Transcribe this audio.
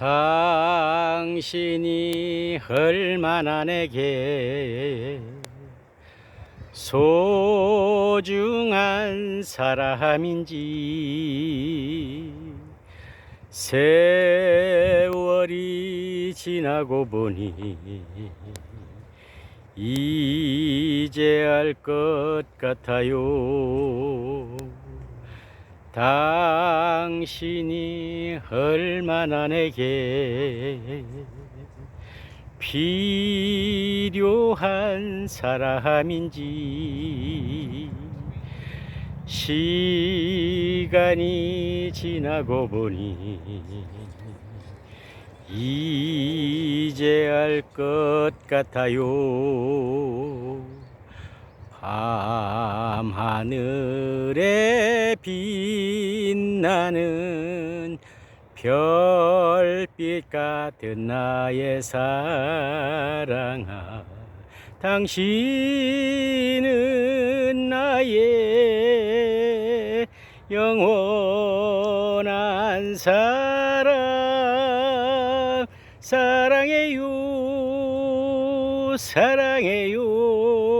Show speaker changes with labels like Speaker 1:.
Speaker 1: 당신이 얼마나 내게 소중한 사람인지 세월이 지나고 보니 이제 알 것 같아요. 당신이 얼마나 내게 필요한 사람인지 시간이 지나고 보니 이제 알 것 같아요. 밤하늘에 빛나는 별빛 같은 나의 사랑아 당신은 나의 영원한 사랑 사랑해요 사랑해요